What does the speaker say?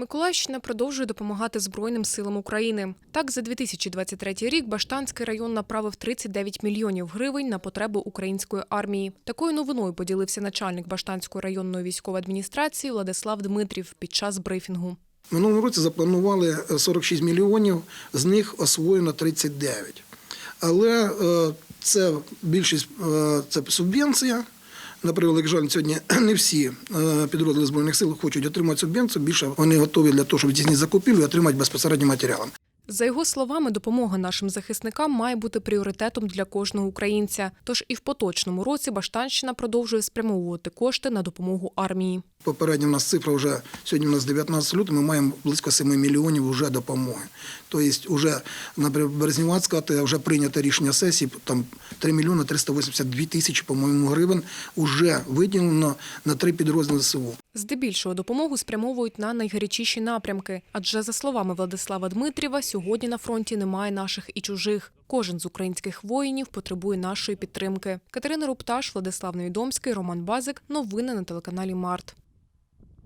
Миколаївщина продовжує допомагати Збройним силам України. Так, за 2023 рік Баштанський район направив 39 мільйонів гривень на потреби української армії. Такою новиною поділився начальник Баштанської районної військової адміністрації Владислав Дмитрів під час брифінгу. Минулому році запланували е, 46 мільйонів, з них освоєно 39. Але е, це більшість е, це субвенція. На превеликий жаль, сьогодні не всі е, підрозділи збройних сил хочуть отримати субвенцію. Більше вони готові для того, щоб здійснити закупівлю і отримати безпосередньо матеріали. За його словами, допомога нашим захисникам має бути пріоритетом для кожного українця. Тож і в поточному році Баштанщина продовжує спрямовувати кошти на допомогу армії. Попередня в нас цифра вже сьогодні у нас 19 лютого, ми маємо близько 7 мільйонів вже допомоги. Тобто, вже наприклад, березніват сказати, вже прийнято рішення сесії, там 3 мільйони 382 тисячі, по-моєму, гривень вже виділено на три підрозділи СУ. Здебільшого допомогу спрямовують на найгарячіші напрямки. Адже, за словами Владислава Дмитрєва, сьогодні на фронті немає наших і чужих. Кожен з українських воїнів потребує нашої підтримки. Катерина Рупташ, Владислав Невідомський, Роман Базик. Новини на телеканалі Март.